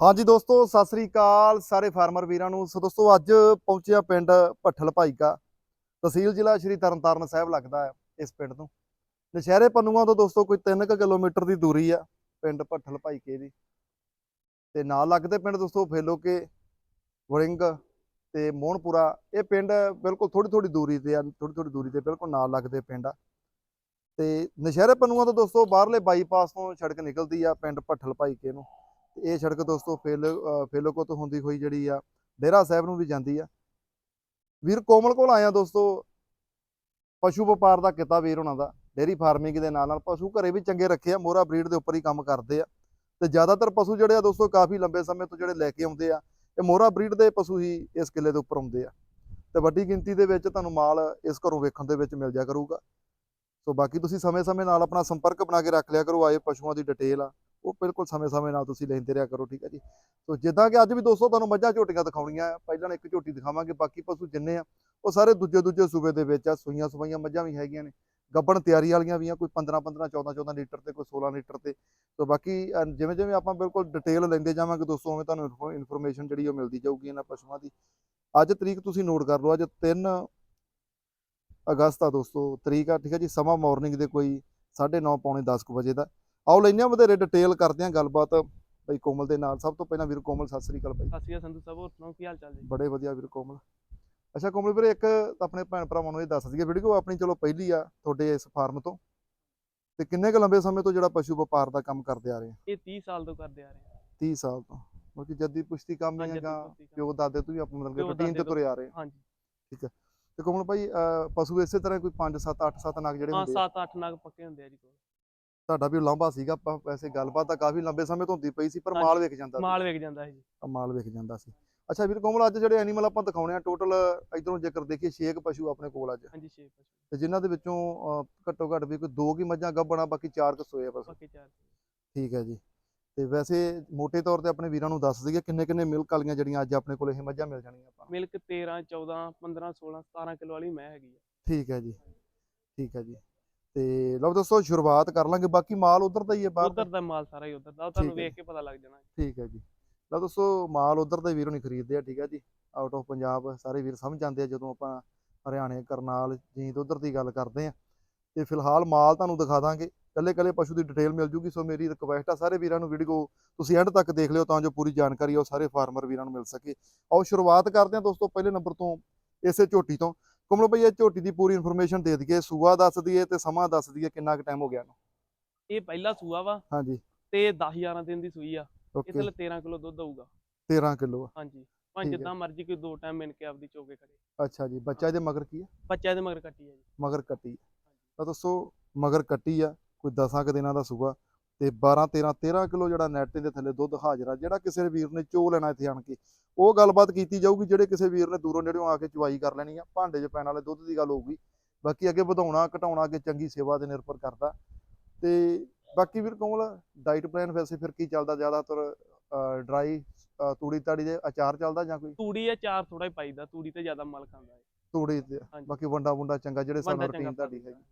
ਹਾਂਜੀ ਦੋਸਤੋ, ਸਤਿ ਸ੍ਰੀ ਅਕਾਲ ਸਾਰੇ ਫਾਰਮਰ ਵੀਰਾਂ ਨੂੰ। ਸੋ ਦੋਸਤੋ, ਅੱਜ ਪਹੁੰਚਿਆ ਪਿੰਡ ਭੱਠਲ ਭਾਈਕਾ। ਤਹਿਸੀਲ ਜ਼ਿਲ੍ਹਾ ਸ਼੍ਰੀ ਤਰਨਤਾਰਨ ਸਾਹਿਬ ਲੱਗਦਾ ਹੈ ਇਸ ਪਿੰਡ ਤੋਂ। ਨਸ਼ਹਿਰੇ ਪੰਨੂਆਂ ਤੋਂ ਦੋਸਤੋ, ਕੋਈ 3 ਕਿਲੋਮੀਟਰ ਦੀ ਦੂਰੀ ਆ ਪਿੰਡ ਭੱਠਲ ਭਾਈਕੇ ਦੀ। ਤੇ ਨਾਲ ਲੱਗਦੇ ਪਿੰਡ ਦੋਸਤੋ ਫੇਲੋਕੇ ਵੜਿੰਗ ਤੇ ਮੋਹਨਪੁਰਾ। ਇਹ ਪਿੰਡ ਬਿਲਕੁਲ ਥੋੜੀ ਥੋੜੀ ਦੂਰੀ ਤੇ ਆ ਥੋੜੀ ਥੋੜੀ ਦੂਰੀ ਤੇ ਬਿਲਕੁਲ ਨਾਲ ਲੱਗਦੇ ਪਿੰਡ ਆ। ਤੇ ਨਸ਼ਹਿਰੇ ਪੰਨੂਆਂ ਤੋਂ ਦੋਸਤੋ, ਬਾਹਰਲੇ ਬਾਈਪਾਸ ਤੋਂ ਸੜਕ ਨਿਕਲਦੀ ਆ ਪਿੰਡ ਭੱਠਲ ਭਾਈਕੇ ਨੂੰ। ਇਹ ਸੜਕ ਦੋਸਤੋ ਫੇਲ ਅ, ਫੇਲੋਕੋ ਤੋਂ ਹੁੰਦੀ ਹੋਈ ਜਿਹੜੀ ਆ ਡੇਰਾ ਸਾਹਿਬ ਨੂੰ ਵੀ ਜਾਂਦੀ ਆ। ਵੀਰ ਕੋਮਲ ਕੋਲ ਆਇਆ ਦੋਸਤੋ। ਪਸ਼ੂ ਵਪਾਰ ਦਾ ਕਿੱਤਾ ਵੀਰ ਉਹਨਾਂ ਦਾ ਡੇਰੀ ਫਾਰਮਿੰਗ ਦੇ ਨਾਲ ਨਾਲ ਪਸ਼ੂ ਘਰੇ ਵੀ ਚੰਗੇ ਰੱਖੇ ਆ ਮੋਰਾ ਬਰੀਡ ਦੇ ਉੱਪਰ ਹੀ ਕੰਮ ਕਰਦੇ ਆ। ਤੇ ਜ਼ਿਆਦਾਤਰ ਪਸ਼ੂ ਜਿਹੜੇ ਆ ਦੋਸਤੋ ਕਾਫੀ ਲੰਬੇ ਸਮੇਂ ਤੋਂ ਜਿਹੜੇ ਲੈ ਕੇ ਆਉਂਦੇ ਆ ਇਹ ਮੋਰਾ ਬਰੀਡ ਦੇ ਪਸ਼ੂ ਹੀ ਇਸ ਕਿੱਲੇ ਦੇ ਉੱਪਰ ਆਉਂਦੇ ਆ। ਤੇ ਵੱਡੀ ਗਿਣਤੀ ਦੇ ਵਿੱਚ ਤੁਹਾਨੂੰ ਮਾਲ ਇਸ ਘਰੋਂ ਵੇਖਣ ਦੇ ਵਿੱਚ ਮਿਲ ਜਾ ਕਰੂਗਾ। ਸੋ ਬਾਕੀ ਤੁਸੀਂ ਸਮੇਂ-ਸਮੇਂ ਨਾਲ ਆਪਣਾ ਸੰਪਰਕ ਬਣਾ ਕੇ ਰੱਖ ਲਿਆ ਕਰੋ ਆਏ ਪਸ਼ੂਆਂ ਦੀ ਡਿਟੇਲ ਆ। ਉਹ ਬਿਲਕੁਲ ਸਮੇਂ-ਸਮੇਂ ਨਾਲ ਤੁਸੀਂ ਲੈਂਦੇ ਰਿਹਾ ਕਰੋ, ਠੀਕ ਹੈ ਜੀ। ਸੋ ਜਿੱਦਾਂ ਕਿ ਅੱਜ ਵੀ ਦੋਸਤੋ ਤੁਹਾਨੂੰ ਮੱਝਾਂ ਝੋਟੀਆਂ ਦਿਖਾਉਣੀਆਂ ਆ। ਪਹਿਲਾਂ ਇੱਕ ਝੋਟੀ ਦਿਖਾਵਾਂਗੇ, ਬਾਕੀ ਪਸ਼ੂ ਜਿੰਨੇ ਆ, ਉਹ ਸਾਰੇ ਦੂਜੇ ਦੂਜੇ ਸੂਬੇ ਦੇ ਵਿੱਚ ਆ। ਸੂਈਆਂ ਸਵਾਈਆਂ ਮੱਝਾਂ ਵੀ ਹੈਗੀਆਂ ਨੇ। ਗੱਬਣ ਤਿਆਰੀ ਵਾਲੀਆਂ ਵੀ ਆ, ਕੋਈ 15 15 14 14 ਲੀਟਰ ਤੇ, ਕੋਈ 16 ਲੀਟਰ ਤੇ। ਸੋ ਬਾਕੀ ਜਿਵੇਂ ਜਿਵੇਂ ਆਪਾਂ ਬਿਲਕੁਲ ਡਿਟੇਲ ਲੈਂਦੇ ਜਾਵਾਂਗੇ ਦੋਸਤੋ, ਉਵੇਂ ਤੁਹਾਨੂੰ ਇਨਫੋਰਮੇਸ਼ਨ ਜਿਹੜੀ ਉਹ ਮਿਲਦੀ ਜਾਊਗੀ ਇਹਨਾਂ ਪਸ਼ੂਆਂ ਦੀ। ਅੱਜ ਤਰੀਕ ਤੁਸੀਂ ਨੋਟ ਕਰ ਲਓ, ਅੱਜ 3 ਅਗਸਤ ਆ ਦੋਸਤੋ, ਤਰੀਕ ਆ, ਠੀਕ ਹੈ ਜੀ, ਸਮਾਂ ਮਾਰਨਿੰਗ ਦੇ ਕੋਈ 9:30 ਪੌਣੇ 10 ਕੁ ਵਜੇ ਦਾ। ਆਓ ਹਾਂ ਵਧੇਰੇ ਡਿਟੇਲ ਕਰਦੇ ਹਾਂ ਗੱਲਬਾਤ। ਬਈ ਕੋਮਲ ਦੇ ਨਾਲ। ਸਭ ਤੋਂ ਪਹਿਲਾਂ ਵੀਰ ਕੋਮਲ ਸਤਿ ਸ੍ਰੀ ਅਕਾਲ ਬਾਈ ਸਤਿ ਸ਼੍ਰੀ ਅਕਾਲ ਸੰਧੂ ਸਾਹਿਬ ਹੋਰ ਸੁਣਾਓ ਕੀ ਹਾਲ ਚਾਲ ਜੀ? ਬੜੇ ਵਧੀਆ ਵੀਰ ਕੋਮਲ। ਅੱਛਾ ਕੋਮਲ ਵੀਰੇ ਇੱਕ ਆਪਣੇ ਭੈਣ ਭਰਾਵਾਂ ਨੂੰ ਇਹ ਦੱਸ ਦਈਏ ਵੀਡੀਓ ਆਪਣੀ ਚਲੋ ਪਹਿਲੀ ਆ ਤੁਹਾਡੇ ਇਸ ਫਾਰਮ ਤੋਂ। ਤੇ ਕਿੰਨੇ ਕੁ ਲੰਬੇ ਸਮੇਂ ਤੋਂ ਜਿਹੜਾ ਪਸ਼ੂ ਵਪਾਰ ਦਾ ਕੰਮ ਕਰਦੇ ਆ ਰਹੇ ਆ? ਇਹ 30 ਸਾਲ ਤੋਂ ਕਰਦੇ ਆ ਰਹੇ ਆ। 30 ਸਾਲ ਤੋਂ। ਕਿਉਂਕਿ ਜੱਦੀ ਪੁਸ਼ਤੀ ਕੰਮ ਹਾਂ, ਹੀ ਜੱਦੀ ਹੈਗਾ। ਪਿਓ ਦਾਦੇ ਤੋਂ ਵੀ ਆਪਾਂ ਮਤਲਬ ਕਿ ਰੂਟੀਨ ਤੇ। ਤੁਰੇ ਆ ਰਹੇ ਆ। ਹਾਂਜੀ। ਤੇ ਕੋਮਲ ਭਾਈ ਪਸ਼ੂ ਇਸੇ ਤਰ੍ਹਾਂ ਕੋਈ 5 7 8 7 ਨਗ ਜਿਹੜੇ ਹਾਂ ਹੁੰਦੇ ਆ? 7-8 ਨਗ ਪੱਕੇ ਹੁੰਦੇ ਆ ਜੀ ਕੋਲ। ਤੁਹਾਡਾ ਵੀ ਲਾਂਭਾ ਸੀਗਾ ਆਪਾਂ ਵੈਸੇ ਗੱਲਬਾਤ ਤਾਂ ਕਾਫੀ ਲੰਬੇ ਸਮੇਂ ਤੋਂ ਹੁੰਦੀ ਪਈ ਸੀ ਪਰ ਮਾਲ ਵੇਖ ਜਾਂਦਾ ਸੀ। ਮਾਲ ਵਿਕ ਜਾਂਦਾ ਹੈ ਜੀ। ਮਾਲ ਵਿਕ ਜਾਂਦਾ ਸੀ। ਅੱਛਾ ਵੀਰ ਕੋਮਲ ਅੱਜ ਜਿਹੜੇ ਐਨੀਮਲ ਆਪਾਂ ਦਿਖਾਉਣੇ ਆ ਟੋਟਲ ਇਧਰੋਂ ਜੇਕਰ ਦੇਖੀਏ 6 ਪਸ਼ੂ ਆਪਣੇ ਕੋਲ ਅੱਜ। ਹਾਂਜੀ 6 ਪਸ਼ੂ। ਤੇ ਜਿਨ੍ਹਾਂ ਦੇ ਵਿੱਚੋਂ ਘੱਟੋ ਘੱਟ ਵੀ ਕੋਈ ਦੋ ਕੀ ਮੱਝਾਂ ਗੱਭਣਾ ਬਾਕੀ ਚਾਰ ਕੁ ਸੋਏ ਬਸ। ਪੱਕੇ ਚਾਰ ਠੀਕ ਹੈ ਜੀ। ਤੇ ਵੈਸੇ ਮੋٹے ਤੌਰ ਤੇ ਆਪਣੇ ਵੀਰਾਂ ਨੂੰ ਦੱਸ ਦਈਏ ਕਿੰਨੇ ਕਿੰਨੇ ਮਿਲਕ ਵਾਲੀਆਂ ਜਿਹੜੀਆਂ ਅੱਜ ਆਪਣੇ ਕੋਲ ਇਹ ਮੱਝਾਂ ਮਿਲ ਜਾਣਗੀਆਂ ਆਪਾਂ। ਮਿਲਕ 13 14 15 16 17 ਕਿਲੋ ਵਾਲੀ ਮੈਂ ਹੈਗੀ ਆ। ਠੀਕ ਹੈ ਜੀ। ਠੀਕ ਹੈ ਜੀ। ਤੇ ਲਓ ਦੋਸਤੋ ਸ਼ੁਰੂਆਤ ਕਰ ਲਾਂਗੇ ਬਾਕੀ ਮਾਲ ਉਧਰ ਦਾ ਹੀ ਹੈ ਬਾਹਰ। ਉਧਰ ਦਾ। ਮਾਲ ਸਾਰਾ ਹੀ ਉਧਰ ਦਾ ਉਹ ਤੁਹਾਨੂੰ ਵੇਖ ਕੇ ਪਤਾ ਲੱਗ ਜਾਣਾ। ਠੀਕ ਹੈ ਜੀ। ਲਓ ਦੋਸਤੋ ਮਾਲ ਉਧਰ ਦੇ ਵੀਰੋਂ ਨਹੀਂ ਖਰੀਦਦੇ ਆ ਠੀਕ ਹੈ ਜੀ। ਆਊਟ ਆਫ ਪੰਜਾਬ ਸਾਰੇ ਵੀਰ ਸਮਝ ਜਾਂਦੇ ਆ ਜਦੋਂ ਆਪਾਂ ਹਰਿਆਣੇ ਕਰਨਾਲ ਜੀਂਦ ਉਧਰ ਦੀ ਗੱਲ ਕਰਦੇ ਆ। ਤੇ ਫਿਲਹਾਲ ਮਾਲ ਤੁਹਾਨੂੰ ਦਿਖਾ ਦਾਂਗੇ। ਕੱਲੇ ਕੱਲੇ ਪਸ਼ੂ ਦੀ ਡਿਟੇਲ ਮਿਲ ਜੂਗੀ ਸੋ ਮੇਰੀ ਰਿਕਵੈਸਟ ਆ ਸਾਰੇ ਵੀਰਾਂ ਨੂੰ ਵੀਡੀਓ ਤੁਸੀਂ ਐਂਡ ਤੱਕ ਦੇਖ ਲਿਓ ਤਾਂ ਜੋ ਪੂਰੀ ਜਾਣਕਾਰੀ ਆ ਉਹ ਸਾਰੇ ਫਾਰਮਰ ਵੀਰਾਂ ਨੂੰ ਮਿਲ ਸਕੇ। ਆਓ ਸ਼ੁਰੂਆਤ ਕਰਦੇ ਹਾਂ ਦੋਸਤੋ ਪਹਿਲੇ ਨੰਬਰ ਤੋਂ ਇਸੇ ਝੋਟੀ ਤੋਂ। ਕਮਲੋ ਭਈ ਇਹ ਝੋਟੀ ਦੀ ਪੂਰੀ ਇਨਫੋਰਮੇਸ਼ਨ ਦੇ ਦਈਏ ਸੂਆ ਦੱਸ ਦਈਏ ਤੇ ਸਮਾਂ ਦੱਸ ਦਈਏ ਕਿੰਨਾ ਕੁ ਟਾਈਮ ਹੋ ਗਿਆ ਇਹਨੂੰ। ਇਹ ਪਹਿਲਾ ਸੂਆ ਵਾ ਹਾਂਜੀ। ਤੇ 10 11 ਦਿਨ ਦੀ ਸੂਈ ਆ। ਲਈ 13 ਕਿਲੋ ਦੁੱਧ ਆਊਗਾ। 13 ਕਿਲੋ ਹਾਂਜੀ। ਭਾਂ। ਜਿੱਦਾਂ ਮਰਜ਼ੀ ਕੋਈ ਦੋ ਟਾਈਮ ਮਿਲ ਕੇ ਆਪਦੀ ਚੋਕੇ ਖੜੇ। ਅੱਛਾ ਜੀ ਬੱਚਾ ਇਹਦੇ ਮਗਰ ਕੀ ਹੈ ਬੱਚਾ ਇਹਦੇ ਮਗਰ ਕੱਟੀ ਆ ਜੀ। ਮਗਰ ਕੱਟੀ ਤਾਂ ਦੱਸੋ ਮਗਰ ਕੱਟੀ ਆ ਕੋਈ 10 ਕੁ ਦਿਨਾਂ ਦਾ ਸੂਆ। ਤੇ 12 13 13 ਕਿਲੋ ਜਿਹੜਾ ਨੈਟ ਦੇ ਥੱਲੇ ਦੁੱਧ ਹਾਜ਼ਰਾ ਜਿਹੜਾ ਕਿਸੇ ਵੀਰ ਨੇ ਚੋ ਲੈਣਾ ਇੱਥੇ ਆਣ ਕੇ। ਉਹ ਗੱਲਬਾਤ ਕੀਤੀ ਜਾਊਗੀ ਜਿਹੜੇ ਕਿਸੇ ਵੀਰ ਨੇ ਦੂਰੋਂ ਨੇੜਿਓਂ ਆ ਕੇ ਚਵਾਈ ਕਰ ਲੈਣੀ ਆ ਭਾਂਡੇ 'ਚ ਪੈਣ ਵਾਲੇ ਦੁੱਧ ਦੀ ਗੱਲ ਹੋਊਗੀ। ਬਾਕੀ ਅੱਗੇ ਵਧਾਉਣਾ ਘਟਾਉਣਾ ਅੱਗੇ ਚੰਗੀ ਸੇਵਾ ਤੇ ਨਿਰਭਰ ਕਰਦਾ। ਤੇ ਬਾਕੀ ਵੀਰ ਕੋਮਲ ਡਾਈਟ ਪਲਾਨ ਵੈਸੇ ਫਿਰ ਕੀ ਚੱਲਦਾ? ਜ਼ਿਆਦਾਤਰ ਡਰਾਈ ਤੂੜੀ ਤਾੜੀ ਦੇ ਅਚਾਰ ਚੱਲਦਾ ਜਾਂ ਕੋਈ? ਤੂੜੀ ਆ ਚਾਰ ਥੋੜਾ ਹੀ ਪਾਈਦਾ ਤੂੜੀ ਤੇ ਜ਼ਿਆਦਾ ਮਾਲ ਖਾਂਦਾ ਹੈ। ਤੂੜੀ ਤੇ। ਬਾਕੀ ਵੰਡਾ ਵੁੰਡਾ ਚੰਗਾ ਜਿਹੜੇ ਸਾਨੂੰ ਰੁਟੀਨ ਤੁਹਾਡੀ ਹੈਗੀ।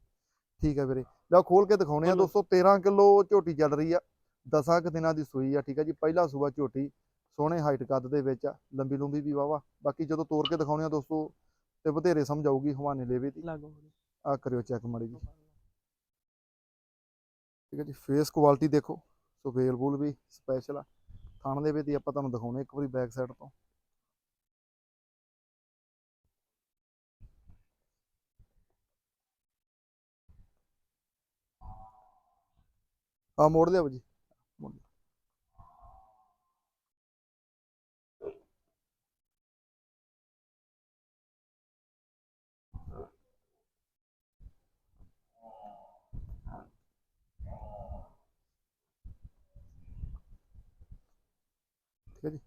ਠੀਕ ਹੈ ਵੀਰੇ। ਲਓ ਖੋਲ ਕੇ ਦਿਖਾਉਣੇ ਆ। ਦੋਸਤੋ 13 ਕਿਲੋ ਝੋਟੀ ਚੱਲ ਰਹੀ ਆ। 10 ਕੁ ਦਿਨਾਂ ਦੀ ਸੂਈ ਆ ਠੀਕ ਹੈ ਜੀ। ਪਹਿਲਾ ਸੂਆ ਝੋਟੀ ਸੋਹਣੇ ਹਾਈਟ ਕੱਦ ਦੇ ਵਿੱਚ ਆ ਲੰਬੀ ਲੰਬੀ ਵੀ ਵਾਵਾ ਬਾਕੀ ਜਦੋਂ ਤੋੜ ਕੇ ਦਿਖਾਉਣੇ ਆ ਦੋਸਤੋ ਤੇ ਬਥੇਰੇ ਸਮਝ ਆਊਗੀ ਹਵਾਨੇ ਲੇਵੇ ਦੀ। ਆ ਕਰਿਓ ਚੈੱਕ ਮਾੜੀ ਜੀ। ਠੀਕ ਹੈ ਜੀ ਫੇਸ ਕੁਆਲਿਟੀ ਦੇਖੋ ਸੋ ਵੇਲ ਬੂਲ ਵੀ ਸਪੈਸ਼ਲ ਆ। ਥਣ ਦੇ ਵਿੱਚ ਹੀ ਆਪਾਂ ਤੁਹਾਨੂੰ ਦਿਖਾਉਣੇ ਇੱਕ ਵਾਰੀ ਬੈਕ ਸਾਈਡ ਤੋਂ। ਆ ਮੋੜ ਲਿਆ ਜੀ ਮੋੜ ਠੀਕ ਹੈ ਜੀ।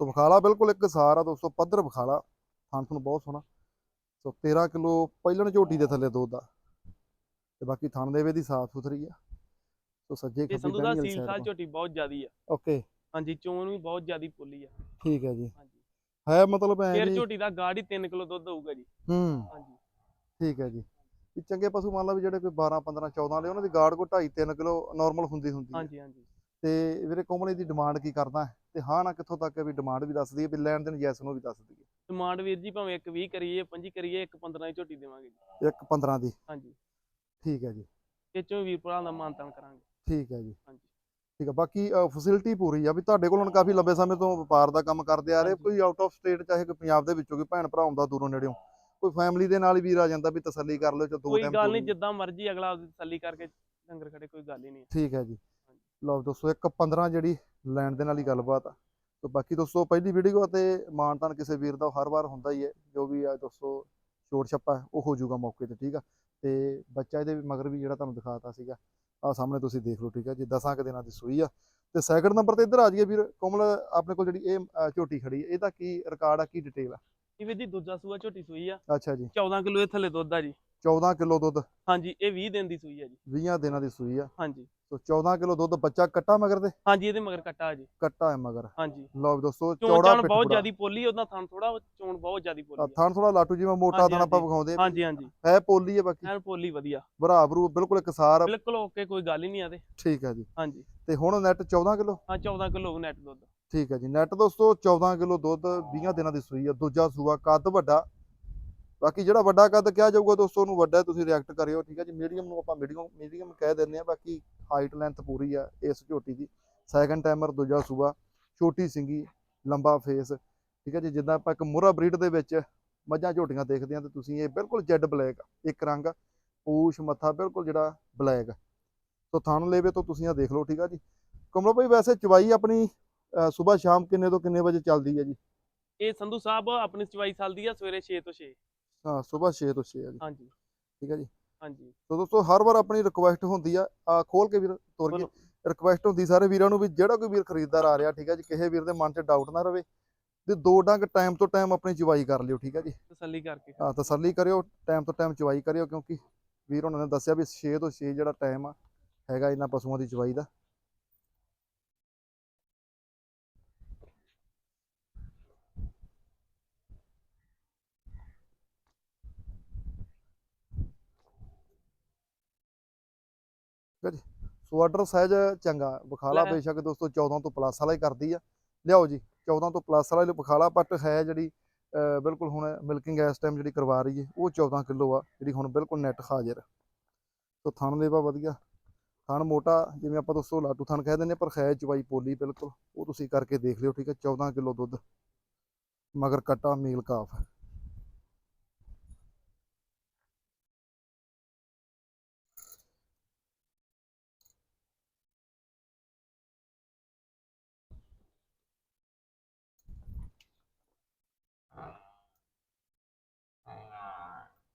ਸੋ ਬਖਾਲਾ ਬਿਲਕੁਲ ਇੱਕ ਸਾਰ ਆ ਦੋਸਤੋ, ਪੱਧਰ ਬਖਾਲਾ ਥਣ ਤੁਹਾਨੂੰ ਬਹੁਤ ਸੋਹਣਾ। ਸੋ 13 ਕਿਲੋ ਪਹਿਲਣ ਝੋਟੀ ਦੇ ਥੱਲੇ ਦੁੱਧ ਆ। ਤੇ ਬਾਕੀ ਥਣ ਦੇ ਵੇ ਦੀ ਸਾਫ਼ ਸੁਥਰੀ ਆ। ਸੋ ਸੱਜੇ ਤੇ ਸੰਧੂ ਦਾ ਸੀਲ ਸਾਲ ਝੋਟੀ ਬਹੁਤ ਜ਼ਿਆਦੀ ਆ। ਓਕੇ। ਹਾਂਜੀ ਚੋਣ ਵੀ ਬਹੁਤ ਜ਼ਿਆਦੀ ਪੋਲੀ ਆ। ਠੀਕ ਹੈ ਜੀ। ਹਾਂਜੀ। ਹੈ ਮਤਲਬ ਐ ਫੇਰ ਝੋਟੀ ਦਾ ਗਾੜੀ 3 ਕਿਲੋ ਦੁੱਧ ਹੋਊਗਾ ਜੀ। ਹੂੰ। ਹਾਂਜੀ। ਠੀਕ ਹੈ ਜੀ। ਵੀ ਚੰਗੇ ਪਸ਼ੂ ਮੰਨ ਲਾ ਵੀ ਜਿਹੜੇ ਕੋਈ 12 15 14 ਵਾਲੇ ਉਹਨਾਂ ਦੀ ਗਾੜ ਕੋ 2.5 3 ਕਿਲੋ ਨਾਰਮਲ ਹੁੰਦੀ ਹੁੰਦੀ ਹਾਂਜੀ ਹਾਂਜੀ। ਤੇ ਵੀਰੇ ਕੋਮਲੇ ਦੀ ਡਿਮਾਂਡ ਕੀ ਕਰਦਾ? ਤੇ ਹਾਂ ਨਾ ਕਿੱਥੋਂ ਤੱਕ ਵੀ ਡਿਮਾਂਡ ਵੀ ਦੱਸ ਦਈਏ ਵੀ ਲੈਣ ਦੇਣ ਜੈਸ ਨੂੰ ਵੀ ਦੱਸ ਦਈਏ। ਡਿਮਾਂਡ ਵੀਰ ਜੀ ਭਾਵੇਂ ਇੱਕ 20 ਕਰੀਏ 25 ਕਰੀਏ ਇੱਕ 15 ਦੀ ਝੋਟੀ ਦੇਵਾਂਗੇ ਜੀ। ਇੱਕ 15 ਦੀ। ਹਾਂਜੀ। ਠੀਕ ਹੈ ਜੀ। ਇਹ ਚੋਂ ਵੀਰ ਭਰਾ ਦਾ ਮਾਨਤਾਨ ਕਰਾਂਗੇ। ਠੀਕ ਹੈ ਜੀ। ਹਾਂਜੀ। ਠੀਕ ਹੈ ਬਾਕੀ ਫੈਸਿਲਿਟੀ ਪੂਰੀ ਆ ਵੀ ਤੁਹਾਡੇ ਕੋਲ ਹੁਣ ਕਾਫੀ ਲੰਬੇ ਸਮੇਂ ਤੋਂ ਵਪਾਰ ਦਾ ਕੰਮ ਕਰਦੇ ਆ ਰਹੇ। ਕੋਈ ਆਊਟ ਆਫ ਸਟੇਟ ਚਾਹੇ ਕੋਈ ਪੰਜਾਬ ਦੇ ਵਿੱਚੋਂ ਕੋਈ ਭੈਣ ਭਰਾ ਆਉਂਦਾ ਦੂਰੋਂ ਨੇੜਿਓਂ ਕੋਈ ਫੈਮਿਲੀ ਦੇ ਨਾਲ ਹੀ ਵੀਰ ਆ ਜਾਂਦਾ ਵੀ ਤਸੱਲੀ ਕਰ ਲਓ ਚ ਦੋ ਕੋਈ ਟਾਈਮ ਗੱਲ ਨਹੀਂ ਜਿੱਦਾਂ ਮਰਜ਼ੀ ਅਗਲਾ ਤਸੱਲੀ ਕਰਕੇ ਡੰਗਰ ਖੜੇ ਕੋਈ ਗੱਲ ਹੀ ਨਹੀਂ ਠੀਕ ਹੈ ਜੀ। ਲਓ ਦੋਸਤੋ ਇੱਕ 15 ਜਿਹੜੀ ਲੈਣ ਦੇ ਨਾਲ ਹੀ ਗੱਲਬਾਤ ਆ। ਤੇ ਬਾਕੀ ਦੋਸਤੋ ਪਹਿਲੀ ਵੀਡੀਓ ਤੇ ਮਾਨਤਾਨ ਕਿਸੇ ਵੀਰ ਦਾ ਹਰ ਵਾਰ ਹੁੰਦਾ ਹੀ ਹੈ ਜੋ ਵੀ ਆ ਦੋਸਤੋ ਛੋਟ ਛੱਪਾ ਉਹ ਹੋ ਜਾਊਗਾ ਮੌਕੇ ਤੇ ਠੀਕ ਆ। ਤੇ ਬੱਚਾ ਇਹਦੇ ਮਗਰ ਵੀ ਜਿਹੜਾ ਤੁਹਾਨੂੰ ਦਿਖਾਤਾ ਸੀਗਾ ਆ ਸਾਹਮਣੇ ਤੁਸੀਂ ਦੇਖ ਲਓ ਠੀਕ ਆ ਜੀ ਦਸਾਂ ਕੁ ਦਿਨਾਂ ਦੀ ਸੂਈ ਆ। ਤੇ ਸੈਕਿੰਡ ਨੰਬਰ ਤੇ ਇੱਧਰ ਆ ਜਾਈਏ ਵੀਰ ਕੋਮਲ ਆਪਣੇ ਕੋਲ ਜਿਹੜੀ ਇਹ ਝੋਟੀ ਖੜੀ ਹੈ ਇਹਦਾ ਕੀ ਰਿਕਾਰਡ ਆ ਕੀ ਡਿਟੇਲ ਆ? ਇਹ ਵੀਰ ਜੀ ਦੂਜਾ ਸੂਆ ਝੋਟੀ ਸੂਈ ਆ। ਅੱਛਾ ਜੀ। 14 ਕਿਲੋ ਇਹ ਥੱਲੇ ਦੁੱਧ ਆ ਜੀ। 14 ਕਿਲੋ ਦੁੱਧ। ਹਾਂਜੀ ਇਹ 20 ਦਿਨ ਦੀ ਸੂਈ ਆ ਜੀ। 20 ਦਿਨਾਂ ਦੀ ਸੂਈ ਆ। ਹਾਂਜੀ। ਸੋ 14 ਕਿਲੋ ਦੁੱਧ ਬੱਚਾ ਕੱਟਾ ਮਗਰ ਦੇ ਹਾਂਜੀ ਇਹਦੇ ਮਗਰ ਕੱਟਾ ਜੀ। ਕੱਟਾ ਹੈ ਮਗਰ। ਹਾਂਜੀ। ਲਓ ਵੀ ਦੋਸਤੋ ਚੌੜਾ ਪਿੱਠ ਬਹੁਤ। ਜ਼ਿਆਦੀ ਪੋਲੀ ਉਹਦਾ ਥਣ ਥੋੜਾ ਚੋਣ ਬਹੁਤ ਜ਼ਿਆਦੀ ਪੋਲੀ ਆ। ਥਣ ਥੋੜਾ ਲਾਟੂ ਜਿਵੇਂ ਮੋਟਾ ਥਣ ਆਪਾਂ। ਵਿਖਾਉਂਦੇ ਹਾਂਜੀ ਹਾਂਜੀ। ਹੈ ਪੋਲੀ ਹੈ ਬਾਕੀ? ਐਨ ਪੋਲੀ ਵਧੀਆ। ਭਰਾ ਭਰੂ ਬਿਲਕੁਲ ਇਕਸਾਰ। ਬਿਲਕੁਲ ਓਕੇ ਕੋਈ ਗੱਲ ਹੀ ਨਹੀਂ ਆਦੇ ਠੀਕ ਹੈ ਜੀ। ਹਾਂਜੀ। ਤੇ ਹੁਣ ਨੈਟ 14 ਕਿਲੋ? ਹਾਂ 14 ਕਿਲੋ ਨੈਟ ਦੁੱਧ। ਠੀਕ ਹੈ ਜੀ। ਨੈਟ ਦੋਸਤੋ 14 ਕਿਲੋ ਦੁੱਧ 20 ਦਿਨਾਂ ਦੀ ਸੂਈ ਆ ਦੂਜਾ ਸੂਆ ਕੱਦ ਵੱਡਾ। ਬਾਕੀ ਜਿਹੜਾ ਵੱਡਾ ਕੱਦ ਕਿਹਾ ਜਾਊਗਾ ਦੋਸਤੋ ਉਹਨੂੰ ਵੱਡਾ ਤੁਸੀਂ ਰਿਐਕਟ ਕਰਿਓ ਠੀਕ ਹੈ ਜੀ। ਮੀਡੀਅਮ ਨੂੰ ਆਪਾਂ ਮੀਡੀਅਮ ਮੀਡੀਅਮ ਕਹਿ ਦਿੰਦੇ ਆ ਬਾਕੀ ਹਾਈਟ ਲੈਂਥ ਪੂਰੀ ਆ ਇਸ ਝੋਟੀ ਦੀ। ਸੈਕੰਡ ਟਾਈਮਰ ਦੂਜਾ ਸੂਆ ਛੋਟੀ ਸਿੰਗੀ ਲੰਬਾ ਫੇਸ ਠੀਕ ਹੈ ਜੀ ਜਿੱਦਾਂ ਆਪਾਂ ਇੱਕ ਮੁਰਾ ਬਰੀਡ ਦੇ ਵਿੱਚ ਮੱਝਾਂ ਝੋਟੀਆਂ ਦੇਖਦੇ ਆ ਤੇ ਤੁਸੀਂ ਇਹ ਬਿਲਕੁਲ ਜੈਡ ਬਲੈਕ ਇੱਕ ਰੰਗ। ਪੂਛ ਮੱਥਾ ਬਿਲਕੁਲ ਜਿਹੜਾ ਬਲੈਕ ਸੋ ਥਣ ਲੇਵੇ ਤੋਂ ਤੁਸੀਂ ਆ ਦੇਖ ਲਓ ਠੀਕ ਆ ਜੀ। ਕਮਲੋ ਭਾਈ ਵੈਸੇ ਚਵਾਈ ਆਪਣੀ ਸਵੇਰ ਸ਼ਾਮ ਕਿੰਨੇ ਤੋਂ ਕਿੰਨੇ ਵਜੇ ਚੱਲਦੀ ਹੈ ਜੀ? ਇਹ ਸੰਧੂ ਸਾਹਿਬ ਆਪਣੀ 24 ਸਾਲ ਦੀ ਆ ਸਵੇਰੇ 6 ਤੋਂ 6 ਹਾਂ ਸਵੇਰ 6 ਤੋਂ 6 ਆ ਜੀ। ਹਾਂਜੀ। ਠੀਕ ਹੈ ਜੀ। ਹਾਂਜੀ। ਸੋ ਦੋਸਤੋ ਹਰ ਵਾਰ ਆਪਣੀ ਰਿਕੁਐਸਟ ਹੁੰਦੀ ਆ ਆ ਖੋਲ ਕੇ ਵੀਰ ਤੋਰ ਕੇ। ਰਿਕੁਐਸਟ ਹੁੰਦੀ ਸਾਰੇ ਵੀਰਾਂ ਨੂੰ ਵੀ ਜਿਹੜਾ ਕੋਈ ਵੀਰ ਖਰੀਦਦਾਰ ਆ ਰਿਹਾ ਠੀਕ ਹੈ ਜੀ ਕਿਸੇ ਵੀਰ ਦੇ ਮਨ 'ਚ ਡਾਊਟ ਨਾ ਰਵੇ ਤੇ ਦੋ ਡੰਗ ਟਾਈਮ ਤੋਂ ਟਾਈਮ ਆਪਣੀ ਚਵਾਈ ਕਰ ਲਿਓ ਠੀਕ ਹੈ ਜੀ। ਤਸੱਲੀ ਕਰਕੇ। ਹਾਂ ਤਸੱਲੀ ਕਰਿਓ ਟਾਈਮ ਤੋਂ ਟਾਈਮ ਚਵਾਈ ਕਰਿਓ ਕਿਉਂਕਿ ਵੀਰ ਉਹਨਾਂ ਨੇ ਦੱਸਿਆ ਵੀ 6 ਤੋਂ 6 ਜਿਹੜਾ ਟਾਈਮ ਆ ਹੈਗਾ ਇਹਨਾਂ ਪਸ਼ੂਆਂ ਦੀ ਚਵਾਈ ਦਾ। ਠੀਕ ਹੈ ਜੀ? ਸੋ ਆਰਡਰ ਸਾਈਜ਼ ਚੰਗਾ ਬਖਾਲਾ। ਬੇਸ਼ੱਕ ਦੋਸਤੋ 14 ਤੋਂ ਪਲੱਸ ਵਾਲਾ ਹੀ ਕਰਦੀ ਆ। ਲਿਆਓ ਜੀ 14 ਤੋਂ ਪਲੱਸ ਵਾਲਾ ਬਖਾਲਾ ਪੱਟ ਹੈ ਜਿਹੜੀ ਬਿਲਕੁਲ ਹੁਣ ਮਿਲਕਿੰਗ ਇਸ ਟਾਈਮ ਜਿਹੜੀ ਕਰਵਾ ਰਹੀ ਹੈ ਉਹ 14 ਕਿਲੋ ਆ ਜਿਹੜੀ ਹੁਣ ਬਿਲਕੁਲ ਨੈਟ ਹਾਜ਼ਰ। ਸੋ ਥਣ ਲੇਵਾ ਵਧੀਆ। ਥਣ ਮੋਟਾ ਜਿਵੇਂ ਆਪਾਂ ਦੋਸਤੋ ਲਾਟੂ ਥਣ ਕਹਿ ਦਿੰਦੇ ਪਰ ਹੈ ਚਵਾਈ ਪੋਲੀ ਬਿਲਕੁਲ ਉਹ ਤੁਸੀਂ ਕਰਕੇ ਦੇਖ ਲਿਓ ਠੀਕ ਹੈ 14 ਕਿਲੋ ਦੁੱਧ। ਮਗਰ ਕਟਾ ਮੀਲ ਕਾਫ।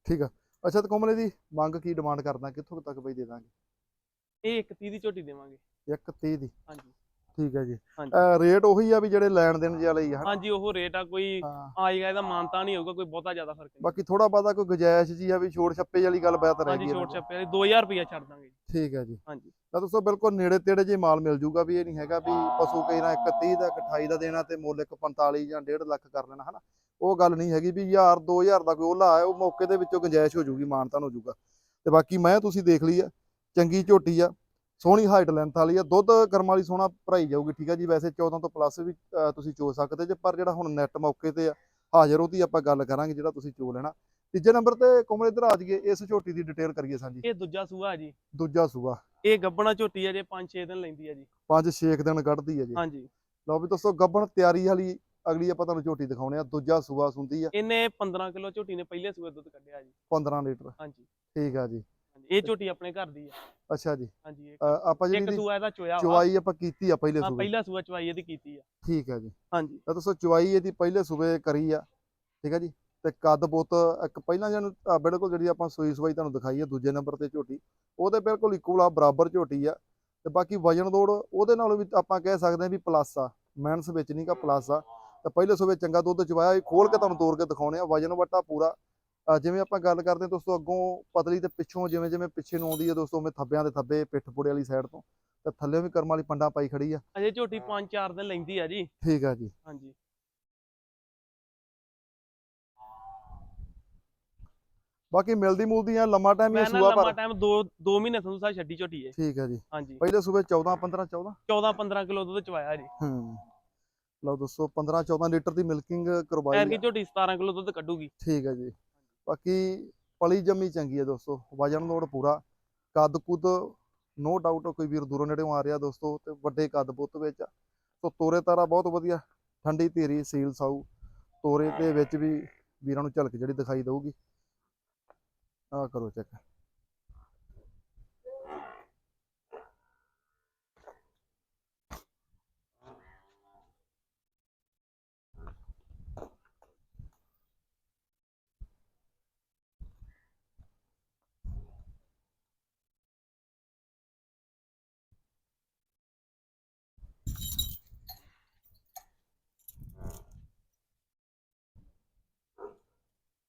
ਠੀਕ ਆ। ਅੱਛਾ ਤੇ ਕੋਮਲੇ ਦੀ ਮੰਗ ਕੀ ਡਿਮਾਂਡ ਕਰਦਾ? ਕਿੱਥੋਂ ਤੱਕ ਬਈ ਦੇ ਦਾਂਗੇ? ਇਹ ਇੱਕ 30 ਦੀ ਝੋਟੀ ਦੇਵਾਂਗੇ। ਇੱਕ 30 ਦੀ? ਹਾਂਜੀ। ਠੀਕ ਹੈ ਜੀ। ਰੇਟ ਉਹੀ ਆ ਵੀ ਜਿਹੜੇ ਲੈਣ ਦੇਣ ਵਾਲੇ ਹੀ ਆ? ਹਾਂਜੀ ਉਹ ਰੇਟ ਆ ਕੋਈ ਆਏਗਾ ਇਹਦਾ ਮਾਨਤਾ ਨਹੀਂ ਹੋਊਗਾ ਕੋਈ ਬਹੁਤਾ ਜ਼ਿਆਦਾ ਫ਼ਰਕ ਨਹੀਂ। ਬਾਕੀ ਥੋੜਾ ਬਾਦਾ ਕੋਈ ਗੁਜਾਇਸ਼ ਜੀ ਆ ਵੀ ਛੋੜ ਛੱਪੇ ਵਾਲੀ ਗੱਲ ਬਾਤ ਰਹਿ ਹਾਂਜੀ ਛੋਟ ਛੱਪੇ ਵਾਲੀ 2000 ਰੁਪਇਆ ਛੱਡ ਦਾਂਗੇ। ਠੀਕ ਹੈ ਜੀ। ਹਾਂਜੀ। ਤਾਂ ਦੋਸਤੋ ਬਿਲਕੁਲ ਨੇੜੇ ਤੇੜੇ ਜੇ ਮਾਲ ਮਿਲ ਜੂਗਾ ਵੀ ਇਹ ਨਹੀਂ ਹੈਗਾ ਵੀ ਪਸ਼ੂ ਕਈ ਨਾ ਇੱਕ 30 ਦਾ ਇੱਕ 28 ਦਾ ਦੇਣਾ ਤੇ ਮੁੱਲ ਇੱਕ 45 ਜਾਂ 1.5 ਲੱਖ ਕਰ ਲੈਣਾ ਹਨਾ? ਉਹ ਗੱਲ ਨਹੀਂ ਹੈਗੀ ਵੀ 1000 2000 ਦਾ ਕੋਈ ਉਹਲਾ ਆਇਆ ਉਹ ਮੌਕੇ ਦੇ ਵਿੱਚੋਂ ਗੁੰਜਾਇਸ਼ ਹੋ ਜੂਗੀ ਮਾਨਤਾਨ ਹੋ ਜੂਗਾ ਤੇ ਬਾਕੀ ਮੈਂ ਤੁਸੀਂ ਦੇਖ ਲਈ ਆ ਚੰਗੀ ਝੋਟੀ ਆ ਸੋਹਣੀ ਹਾਈਟ ਲੈਂਥ ਵਾਲੀ ਆ ਦੁੱਧ ਕਰਮ ਵਾਲੀ ਸੋਹਣਾ ਭਰਾਈ ਜਾਊਗੀ ਠੀਕ ਆ ਜੀ? ਵੈਸੇ 14 ਤੋਂ ਪਲੱਸ ਵੀ ਤੁਸੀਂ ਚੋ ਸਕਦੇ ਜੇ ਪਰ ਜਿਹੜਾ ਹੁਣ ਨੈਟ ਮੌਕੇ ਤੇ ਆ ਹਾਜ਼ਰ ਉਹਦੀ ਆਪਾਂ ਗੱਲ ਕਰਾਂਗੇ ਜਿਹੜਾ ਤੁਸੀਂ ਚੋ ਲੈਣਾ। ਤੀਜੇ ਨੰਬਰ ਤੇ ਕੋਮਲ ਇੱਧਰ ਆ ਜਾਈਏ ਇਸ ਝੋਟੀ ਦੀ ਡਿਟੇਲ ਕਰੀਏ ਸਾਂਝੀ। ਇਹ ਦੂਜਾ ਸੂਆ ਜੀ। ਦੂਜਾ ਸੂਆ। ਇਹ ਗੱਬਣਾ ਝੋਟੀ ਆ ਜੇ 5-6 ਦਿਨ ਲੈਂਦੀ ਆ ਜੀ। ਪੰਜ ਛੇ ਕੁ ਦਿਨ ਕੱਢਦੀ ਹੈ ਜੀ। ਹਾਂਜੀ। ਲਓ ਵੀ ਦੋਸਤੋ ਗੱਬਣ ਤਿਆਰੀ ਵਾਲੀ ਅਗਲੀ ਆਪਾਂ ਤੁਹਾਨੂੰ ਝੋਟੀ ਦਿਖਾਉਣੇ ਆ ਦੂਜਾ ਸੂਆ ਸੁੰਦੀ ਆ। ਇਹਨੇ 15 ਕਿਲੋ ਝੋਟੀ ਨੇ ਪਹਿਲੇ ਸੂਏ ਦੁੱਧ ਕੱਢਿਆ ਜੀ। 15 ਲੀਟਰ। ਹਾਂਜੀ। ਠੀਕ ਆ ਜੀ। ਇਹ ਝੋਟੀ ਆਪਣੇ ਘਰ ਦੀ ਆ। ਅੱਛਾ ਜੀ। ਹਾਂਜੀ ਇਹ ਆਪਾਂ ਜਿਹੜੀ ਇੱਕ ਸੂਆ ਇਹਦਾ ਚੋਇਆ ਚੁਆਈ ਆਪਾਂ ਕੀਤੀ ਆ ਪਹਿਲੇ ਹਾਂ ਸੂਬੇ ਪਹਿਲਾ ਸੂਆ ਚਵਾਈ ਇਹਦੀ ਕੀਤੀ ਆ। ਠੀਕ ਆ ਜੀ। ਹਾਂਜੀ। ਤਾਂ ਦੋਸਤੋ ਚੁਆਈ ਇਹਦੀ ਪਹਿਲੇ ਸੂਬੇ ਕਰੀ ਆ। ਠੀਕ ਆ ਜੀ। ਤੇ ਕੱਦ ਬੁੱਤ ਇੱਕ ਪਹਿਲਾਂ ਜਿਹਨੂੰ ਬਿਲਕੁਲ ਜਿਹੜੀ ਆਪਾਂ ਸੂਈ ਸਵਾਈ ਤੁਹਾਨੂੰ ਦਿਖਾਈ ਆ ਦੂਜੇ ਨੰਬਰ ਤੇ ਝੋਟੀ ਉਹਦੇ ਬਿਲਕੁਲ ਇਕੁਅਲ ਆ ਬਰਾਬਰ ਝੋਟੀ ਆ। ਤੇ ਬਾਕੀ ਵਜਨ ਦੋੜ ਉਹਦੇ ਨਾਲੋਂ ਵੀ ਆਪਾਂ ਕਹਿ ਸਕਦੇ ਆ ਵੀ ਪਲੱਸ ਆ। ਮੈਨਸ ਵਿੱਚ ਨਹੀਂ ਕਾ ਪਲੱਸ ਆ। ਤੇ ਪਹਿਲੇ ਸੂਬੇ ਚੰਗਾ ਦੁੱਧ ਚਵਾਇਆ ਇਹ ਖੋਲ ਕੇ ਤੁਹਾਨੂੰ ਤੋੜ ਕੇ ਦਿਖਾਉਣੇ ਆ ਵਜਨ ਵਟਾ ਪੂਰਾ। ਜਿਵੇਂ ਆਪਾਂ ਗੱਲ ਕਰਦੇ ਹਾਂ ਦੋਸਤੋ ਅੱਗੋਂ ਪਤਲੀ ਤੇ ਪਿੱਛੋਂ ਜਿਵੇਂ ਜਿਵੇਂ ਪਿੱਛੇ ਨੂੰ ਆਉਂਦੀ ਹੈ ਦੋਸਤੋ ਉਵੇਂ ਥੱਬਿਆਂ ਦੇ ਥੱਬੇ ਪਿੱਠ ਪੁੜੇ ਵਾਲੀ ਸਾਈਡ ਤੋਂ। ਤੇ ਥੱਲੇ ਵੀ ਕਰਮ ਵਾਲੀ ਪੰਡਾ ਪਾਈ ਖੜੀ ਆ। ਅਜੇ ਝੋਟੀ 5-4 ਦਿਨ ਲੈਂਦੀ ਆ ਜੀ। ਠੀਕ ਆ ਜੀ। ਹਾਂਜੀ। ਬਾਕੀ ਮਿਲਦੀ ਮੁਲਦੀ ਆ ਲੰਮਾ ਟਾਈਮ ਹੀ ਮੈਂ ਨਾ ਸੂਆ ਲੰਮਾ ਪਰ ਟਾਈਮ 2 2 ਮਹੀਨੇ ਤੁਹਾਨੂੰ ਸਾ ਛੱਡੀ ਝੋਟੀ ਹੈ ਠੀਕ ਹੈ ਜੀ। ਹਾਂਜੀ। ਪਹਿਲੇ ਸੂਬੇ 14 15 14 14 15 ਕਿਲੋ ਦੁੱਧ ਚਵਾਇਆ ਜੀ। ਹੂੰ। ਲਓ ਦੋਸਤੋ 15 14 ਲੀਟਰ ਦੀ ਮਿਲਕਿੰਗ ਕਰਵਾਈ ਐਰ ਕੀ। ਝੋਟੀ 17 ਕਿਲੋ ਦੁੱਧ ਕੱਢੂਗੀ। ਠੀਕ ਹੈ ਜੀ। ਬਾਕੀ ਪਲੀ ਜੰਮੀ ਚੰਗੀ ਹੈ ਦੋਸਤੋ ਵਜਨ ਲੋੜ ਪੂਰਾ। ਕੱਦ ਕੁੱਦ ਨੋ ਡਾਊਟ ਕੋਈ ਵੀਰ ਦੂਰੋਂ ਨੇੜੇੋਂ ਆ ਰਿਹਾ ਦੋਸਤੋ ਤੇ ਵੱਡੇ ਕੱਦ ਬੁੱਤ ਵਿੱਚ। ਸੋ ਤੋਰੇ ਤਾਰਾ ਬਹੁਤ ਵਧੀਆ ਠੰਡੀ ਧੀਰੀ ਸੀਲ ਸਾਊ। ਤੋਰੇ ਦੇ ਵਿੱਚ ਵੀ ਵੀਰਾਂ ਨੂੰ ਝਲਕ ਜਿਹੜੀ ਦਿਖਾਈ ਦਊਗੀ। ਆ ਕਰੋ ਚੈੱਕ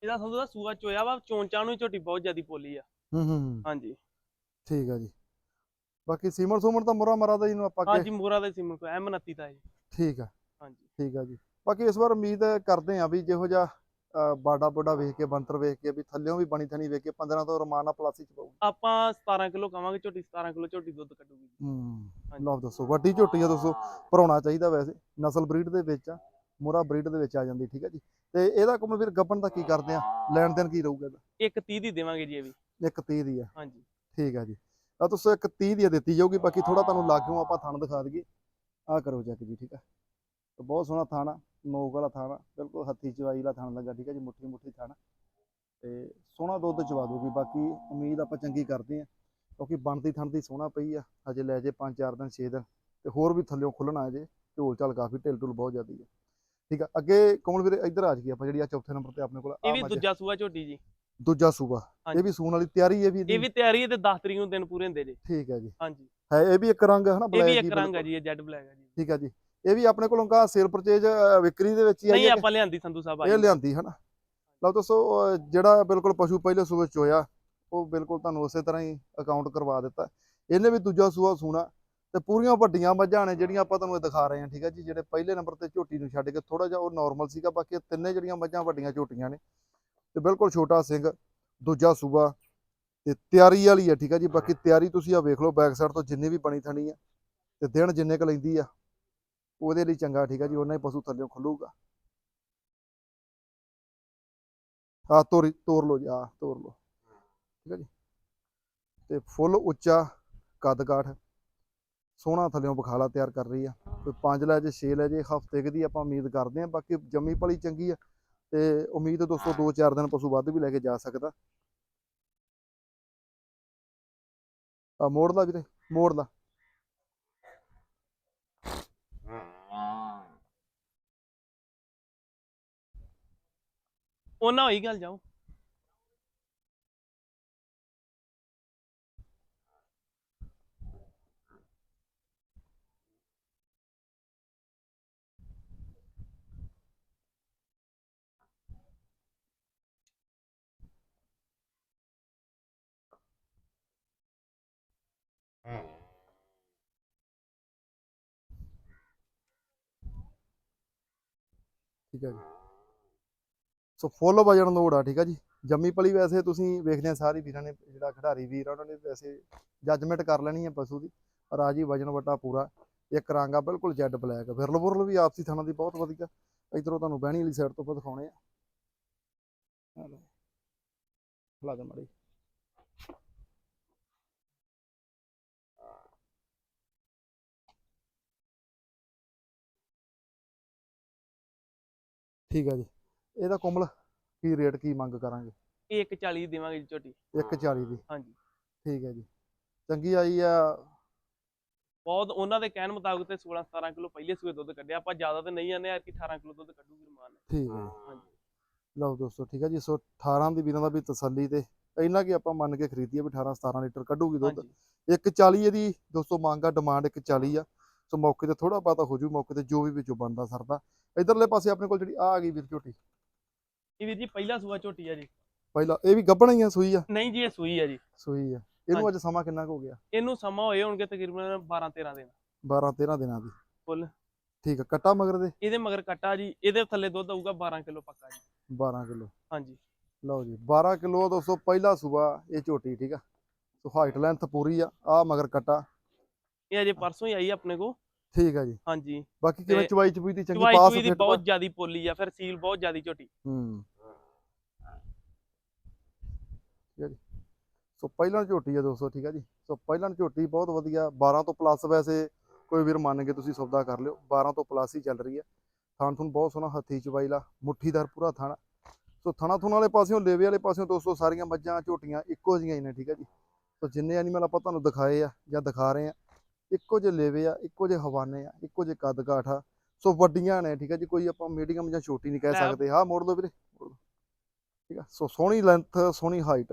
ਇਹਦਾ ਸਭ ਦਾ ਸੂਆ ਚੋਇਆ ਵਾ ਚੋਂਚਾਂ ਨੂੰ ਝੋਟੀ ਬਹੁਤ ਜ਼ਿਆਦੀ ਪੋਲੀ ਆ। ਹੂੰ ਹੂੰ ਹਾਂਜੀ। ਠੀਕ ਹੈ ਜੀ। ਬਾਕੀ ਸੀਮਰ ਸੂਮਰ ਤਾਂ ਮੁਰਾ ਮਰਾ ਦਾ ਜੀ ਨੂੰ ਆਪਾਂ ਅੱਗੇ ਹਾਂਜੀ ਮੋਰਾ ਦੇ ਸਿਮਨ ਕੋ ਐਮ 29 ਦਾ ਜੀ। ਠੀਕ ਆ। ਹਾਂਜੀ। ਠੀਕ ਆ ਜੀ। ਬਾਕੀ ਇਸ ਵਾਰ ਉਮੀਦ ਕਰਦੇ ਆ ਵੀ ਜਿਹੋ ਜਿਹਾ ਬਾਡਾ ਬੋਡਾ ਵੇਖ ਕੇ ਬੰਤਰ ਵੇਖ ਕੇ ਵੀ ਥੱਲਿਓਂ ਵੀ ਬਣੀ ਥਣੀ ਵੇਖ ਕੇ 15 ਤੋਂ ਰਮਾਨਾ ਪਲਾਸੀ ਚ ਪਾਊ। ਆਪਾਂ 17 ਕਿਲੋ ਕਵਾਂਗੇ ਝੋਟੀ 17 ਕਿਲੋ ਝੋਟੀ ਦੁੱਧ ਕੱਢੂਗੀ ਹੂੰ। ਲਓ ਦੱਸੋ ਵੱਡੀ ਝੋਟੀ ਆ ਦੋਸਤੋ ਭਰਾਉਣਾ ਚਾਹੀਦਾ ਵੈਸੇ। ਨਸਲ ਬਰੀਡ ਦੇ ਵਿੱਚ ਆ ਮੋਰਾ ਬਰੀਡ ਦੇ ਵਿੱਚ ਆ ਜਾਂਦੀ ਠੀਕ ਆ ਜੀ। ਤੇ ਇਹਦਾ ਕੋਮਲ ਵੀਰ ਗੱਬਣ ਦਾ ਕੀ ਕਰਦੇ ਆ? ਲੈਣ ਦੇਣ ਕੀ ਰਹੂਗਾ ਇਹਦਾ? ਇੱਕ 30 ਦੀ ਦੇਵਾਂਗੇ ਜੀ ਇਹ ਵੀ। ਇੱਕ 30 ਦੀ ਆ। ਹਾਂਜੀ। ਠੀਕ ਆ ਜੀ। ਆ ਤੁਸੀਂ ਇੱਕ 30 ਦੀ ਦਿੱਤੀ ਜਾਊਗੀ ਬਾਕੀ ਥੋੜਾ ਤੁਹਾਨੂੰ ਲਾਗਿਓ ਆਪਾਂ ਥਣ ਦਿਖਾ ਦਈਏ। ਆ ਕਰੋ ਚੈੱਕ ਜੀ ਠੀਕ ਆ। ਤੇ ਬਹੁਤ ਸੋਹਣਾ ਥਣ ਨੋਕ ਵਾਲਾ ਥਣ ਬਿਲਕੁਲ ਹੱਥੀ ਚਵਾਈ ਵਾਲਾ ਥਣ ਲੱਗਾ ਠੀਕ ਆ ਜੀ ਮੁੱਠੀ ਮੁੱਠੀ ਥਣ ਤੇ ਸੋਹਣਾ ਦੁੱਧ ਚਵਾ ਦੂਗੀ ਬਾਕੀ ਉਮੀਦ ਆਪਾਂ ਚੰਗੀ ਕਰਦੇ ਆ ਕਿਉਂਕਿ ਬਣਦੀ ਥਣ ਦੀ ਸੋਹਣਾ ਪਈ ਆ ਹਜੇ ਲੈ ਜੇ 5-4 ਦਿਨ 6 ਦਿਨ ਤੇ ਹੋਰ ਵੀ ਥੱਲਿਓਂ ਖੁੱਲਣਾ ਅਜੇ ਢੋਲ ਚਾਲ ਕਾਫੀ ਢਿੱਲ ਢੁਲ ਬਹੁਤ ਜ਼ਿਆਦੀ ਆ। ਠੀਕ ਆ ਅੱਗੇ ਕਮਲ ਵੀਰੇ? ਇੱਧਰ ਆ ਜੀ ਆਪਾਂ ਜਿਹੜੀ ਆ ਚੌਥੇ ਨੰਬਰ ਤੇ ਆਪਣੇ ਕੋਲ ਇਹ ਆ। ਵੀ ਦੂਜਾ ਸੂਆ ਝੋਟੀ ਜੀ। ਦੂਜਾ ਸੂਬਾ। ਇਹ ਵੀ ਸੂਣ ਵਾਲੀ ਤਿਆਰੀ ਹੈ ਵੀ ਇਹ ਵੀ ਤਿਆਰੀ ਹੈ ਤੇ 10 ਤਰੀਕ ਨੂੰ ਦਿਨ ਪੂਰੇ ਹੁੰਦੇ ਜੀ। ਠੀਕ ਹੈ ਜੀ। ਹਾਂਜੀ। ਹੈ ਇਹ ਵੀ ਇੱਕ ਰੰਗ ਹੈ ਨਾ ਇਹ ਵੀ ਇੱਕ ਰੰਗ ਹੈ। ਜੀ ਇਹ ਜੈਡ ਬਲੈਕ ਹੈ ਜੀ। ਠੀਕ ਹੈ ਜੀ। ਇਹ ਵੀ ਆਪਣੇ ਕੋਲੋਂ ਕਾ ਸੇਲ ਪਰਚੇਜ ਵਿਕਰੀ ਦੇ ਵਿੱਚ ਹੀ ਆਈ ਨਹੀਂ ਹੈ ਆਪਾਂ ਲਿਆਂਦੀ ਸੰਧੂ ਸਾਹਿਬ ਕਿ ਇਹ ਲਿਆਂਦੀ ਹੈ ਨਾ। ਲਓ ਅਹ ਜਿਹੜਾ ਬਿਲਕੁਲ ਪਸ਼ੂ ਪਹਿਲੇ ਸੂਏ ਚੋਇਆ ਉਹ ਬਿਲਕੁਲ ਤੁਹਾਨੂੰ ਉਸੇ ਤਰ੍ਹਾਂ ਹੀ ਅਕਾਊਂਟ ਕਰਵਾ ਦਿੱਤਾ। ਇਹਨੇ ਵੀ ਦੂਜਾ ਸੂਆ ਸੂਣਾ। ਤੇ ਪੂਰੀਆਂ ਵੱਡੀਆਂ ਮੱਝਾਂ ਨੇ ਜਿਹੜੀਆਂ ਆਪਾਂ ਤੁਹਾਨੂੰ ਇਹ ਦਿਖਾ ਰਹੇ ਹਾਂ, ਠੀਕ ਹੈ ਜੀ, ਜਿਹੜੇ ਪਹਿਲੇ ਨੰਬਰ ਤੇ ਝੋਟੀ ਨੂੰ ਛੱਡ ਕੇ ਥੋੜਾ ਜਿਹਾ ਉਹ ਨਾਰਮਲ ਸੀਗਾ, ਬਾਕੀ ਇਹ ਤਿੰਨੇ ਜਿਹੜੀਆਂ ਮੱਝਾਂ ਵੱਡੀਆਂ ਝੋਟੀਆਂ ਨੇ। ਤੇ ਬਿਲਕੁਲ ਛੋਟਾ ਸਿੰਘ, ਦੂਜਾ ਸੂਬਾ ਤੇ ਤਿਆਰੀ ਵਾਲੀ ਹੈ ਠੀਕ ਹੈ ਜੀ, ਬਾਕੀ ਤਿਆਰੀ ਤੁਸੀਂ ਆ ਵੇਖ ਲਓ ਬੈਕ ਸਾਈਡ ਤੋਂ ਜਿੰਨੀ ਵੀ ਬਣੀ ਥਣੀ ਆ, ਤੇ ਦਿਨ ਜਿੰਨੇ ਕ ਲੈਂਦੀ ਆ, ਉਹਦੇ ਲਈ ਚੰਗਾ, ਠੀਕ ਹੈ ਜੀ ਉਹਨਾਂ ਹੀ ਪਸ਼ੂ ਥੱਲਿਓਂ ਖੁੱਲੂਗਾ। ਆ ਤੋਰੀ, ਤੋਰ ਲਓ ਜੀ ਆ ਤੋਰ ਲਓ, ਠੀਕ ਹੈ ਜੀ। ਤੇ ਫੁੱਲ ਉੱਚਾ ਕੱਦ ਕਾਠ ਸੋਹਣਾ ਥੱਲਿਓਂ ਬਖਾਲਾ ਤਿਆਰ ਕਰ ਰਹੀ ਆ। ਕੋਈ 5 ਲੈ ਜੇ 6 ਲੈ ਜੇ ਹਫ਼ਤੇ ਕੁ ਆਪਾਂ ਉਮੀਦ ਕਰਦੇ ਆ। ਬਾਕੀ ਜੰਮੀ ਪਲੀ ਚੰਗੀ ਆ ਤੇ ਉਮੀਦ ਦੋਸਤੋ 2-4 ਦਿਨ ਪਸ਼ੂ ਵੱਧ ਵੀ ਲੈ ਕੇ ਜਾ ਸਕਦਾ। ਆ ਮੋੜ ਲਾ ਵੀਰੇ, ਮੋੜ ਲਾ। ਉਹਨਾਂ ਹੋਈ ਗੱਲ ਜਾਓ। ਠੀਕ ਹੈ ਜੀ। ਸੋ ਫੁੱਲ ਵਜਣ ਲੋੜ ਆ ਠੀਕ ਆ ਜੀ। ਜੰਮੀ ਪਲੀ ਵੈਸੇ ਤੁਸੀਂ ਵੇਖਦੇ ਆ ਸਾਰੇ ਵੀਰਾਂ ਨੇ ਜਿਹੜਾ ਖਿਡਾਰੀ ਵੀਰ ਆ ਉਹਨਾਂ ਨੇ ਵੈਸੇ ਜੱਜਮੈਂਟ ਕਰ ਲੈਣੀ ਹੈ ਪਸ਼ੂ ਦੀ ਰਾਜੀ ਵਜਨ ਵਟਾ ਪੂਰਾ। ਇੱਕ ਰੰਗ ਬਿਲਕੁਲ ਜੈਡ ਬਲੈਕ। ਵਿਰਲ ਬੁਰਲ ਵੀ ਆਪਸੀ ਥਾਣਾ ਦੀ ਬਹੁਤ ਵਧੀਆ। ਇਧਰੋਂ ਤੁਹਾਨੂੰ ਬਹਿਣੀ ਵਾਲੀ ਸਾਈਡ ਤੋਂ ਦਿਖਾਉਣੇ ਆ। ਆ ਲਓ। ਲਾ ਦੇ ਮਾੜੀ। ਠੀਕ ਆ ਜੀ। ਇਹਦਾ ਕੋਮਲ ਕੀ ਰੇਟ ਕੀ ਮੰਗ ਕਰਾਂਗੇ? ਇਹ 140 ਦੀ ਦੇਵਾਂਗੇ ਜੀ ਝੋਟੀ। 140 ਦੀ। ਹਾਂਜੀ। ਠੀਕ ਹੈ ਜੀ। ਚੰਗੀ ਆਈ ਆ। ਬਹੁਤ ਉਹਨਾਂ ਦੇ ਕਹਿਣ ਮੁਤਾਬਕ ਤੇ 16 17 ਕਿਲੋ ਪਹਿਲੇ ਸੂਏ ਦੁੱਧ ਕੱਢਿਆ। ਆਪਾਂ ਜ਼ਿਆਦਾ ਤੇ ਨਹੀਂ ਆਨੇ ਕਿ 18 ਕਿਲੋ ਦੁੱਧ ਕੱਢੂਗੀ ਰਮਾਨ ਠੀਕ ਹੈ ਹਾਂਜੀ। ਲਓ ਦੋਸਤੋ ਠੀਕ ਹੈ ਜੀ। ਸੋ 18 ਦੀ ਵੀਰਾਂ ਦਾ ਵੀ ਤਸੱਲੀ ਤੇ ਇੰਨਾ ਕਿ ਆਪਾਂ ਮੰਨ ਕੇ ਖਰੀਦੀਏ ਵੀ 18 17 ਲੀਟਰ ਕੱਢੂਗੀ ਦੁੱਧ। ਹਾਂਜੀ। 140 ਇਹਦੀ ਦੋਸਤੋ ਮੰਗ ਆ ਡਿਮਾਂਡ 140 ਆ। ਸੋ ਮੌਕੇ ਤੇ ਥੋੜਾ ਬਾਤਾ ਹੋ ਜੂ ਮੌਕੇ ਤੇ ਜੋ ਵੀ ਵਿੱਚੋਂ ਬਣਦਾ ਸਰਦਾ। ਇਧਰਲੇ ਪਾਸੇ ਆਪਣੇ ਕੋਲ ਜਿਹੜੀ ਆ ਆ ਗਈ ਵੀਰ ਝੋਟੀ। ਇਹ ਵੀਰ ਜੀ ਪਹਿਲਾ ਸੂਆ ਝੋਟੀ ਆ ਜੀ। ਪਹਿਲਾਂ ਇਹ ਵੀ ਗੱਬਣ ਹੀ ਆ ਸੂਈ ਆ? ਨਹੀਂ ਜੀ ਇਹ ਸੂਈ ਆ ਜੀ। ਸੂਈ ਆ। ਇਹਨੂੰ ਅੱਜ ਸਮਾਂ ਕਿੰਨਾ ਕੁ ਹੋ ਗਿਆ? ਇਹਨੂੰ ਸਮਾਂ ਹੋਏ ਹੋਣਗੇ ਤਕਰੀਬਨ 12 13 ਦਿਨ। 12 13 ਦਿਨਾਂ ਦੀ। ਫੁੱਲ। ਠੀਕ ਆ ਕੱਟਾ ਮਗਰ ਦੇ? ਇਹਦੇ ਮਗਰ ਕੱਟਾ ਜੀ ਇਹਦੇ ਥੱਲੇ ਦੁੱਧ ਆਊਗਾ 12 ਕਿਲੋ ਪੱਕਾ ਜੀ। 12 ਕਿਲੋ। ਹਾਂਜੀ। ਲਓ ਜੀ 12 ਕਿਲੋ ਦੋਸਤੋ ਪਹਿਲਾ ਸੂਆ ਇਹ ਝੋਟੀ ਠੀਕ ਆ? ਸੋ ਹਾਈਟ ਲੈਂਥ ਪੂਰੀ ਆ ਆ ਮਗਰ ਕਟਾ। ਇਹ ਅਜੇ ਪਰਸੋਂ ਹੀ ਆਈ ਆਪਣੇ ਕੋ ਠੀਕ ਆ ਜੀ। ਹਾਂਜੀ। ਬਾਕੀ ਕਿਵੇਂ ਚਵਾਈ ਚਬੂਈ ਦੀ ਚੰਗੀ ਚਵਾਈ ਪਾਸ ਦੀ ਫਿੱਟ ਬਹੁਤ ਜ਼ਿਆਦੀ ਪੋਲੀ ਆ ਫਿਰ ਸੀਲ ਬਹੁਤ ਜ਼ਿਆਦੀ ਝੋਟੀ। ਹੂੰ। ਸੋ ਪਹਿਲਾਂ ਝੋਟੀ ਆ ਦੋਸਤੋ ਠੀਕ ਆ ਜੀ। ਸੋ ਪਹਿਲਾਂ ਝੋਟੀ ਬਹੁਤ ਵਧੀਆ 12 ਤੋਂ ਪਲੱਸ ਵੈਸੇ ਕੋਈ ਵੀਰ ਮੰਨ ਕੇ ਤੁਸੀਂ ਸੌਦਾ ਕਰ ਲਿਓ। 12 ਤੋਂ ਪਲੱਸ ਹੀ ਚੱਲ ਰਹੀ ਆ। ਥਣ ਥੁਣ ਬਹੁਤ ਸੋਹਣਾ ਹੱਥੀ ਚਵਾਈ ਲਾ ਮੁੱਠੀਦਾਰ ਪੂਰਾ ਥਣ। ਸੋ ਥਣਾ ਥੁਣ ਵਾਲੇ ਪਾਸਿਓਂ ਲੇਵੇ ਵਾਲੇ ਪਾਸਿਓਂ ਦੋਸਤੋ ਸਾਰੀਆਂ ਮੱਝਾਂ ਝੋਟੀਆਂ ਇੱਕੋ ਜਿਹੀਆਂ ਹੀ ਨੇ ਠੀਕ ਆ ਜੀ। ਸੋ ਜਿੰਨੇ ਐਨੀਮਲ ਆਪਾਂ ਤੁਹਾਨੂੰ ਦਿਖਾਏ ਆ ਜਾਂ ਦਿਖਾ ਰਹੇ ਆ ਇੱਕੋ ਜਿਹੇ ਲੇਵੇ ਆ ਇੱਕੋ ਜਿਹੇ ਹਵਾਨੇ ਆ ਇੱਕੋ ਜਿਹੇ ਕੱਦ ਕਾਠ ਆ ਸੋ ਵੱਡੀਆਂ ਨੇ ਠੀਕ ਆ ਜੀ ਕੋਈ ਆਪਾਂ ਮੀਡੀਅਮ ਜਾਂ ਛੋਟੀ ਨਹੀਂ ਕਹਿ। ਸਕਦੇ ਹਾਂ ਮੋੜ ਦੋ ਵੀਰੇ। ਠੀਕ ਆ ਸੋ ਸੋਹਣੀ ਲੈਂਥ ਸੋਹਣੀ ਹਾਈਟ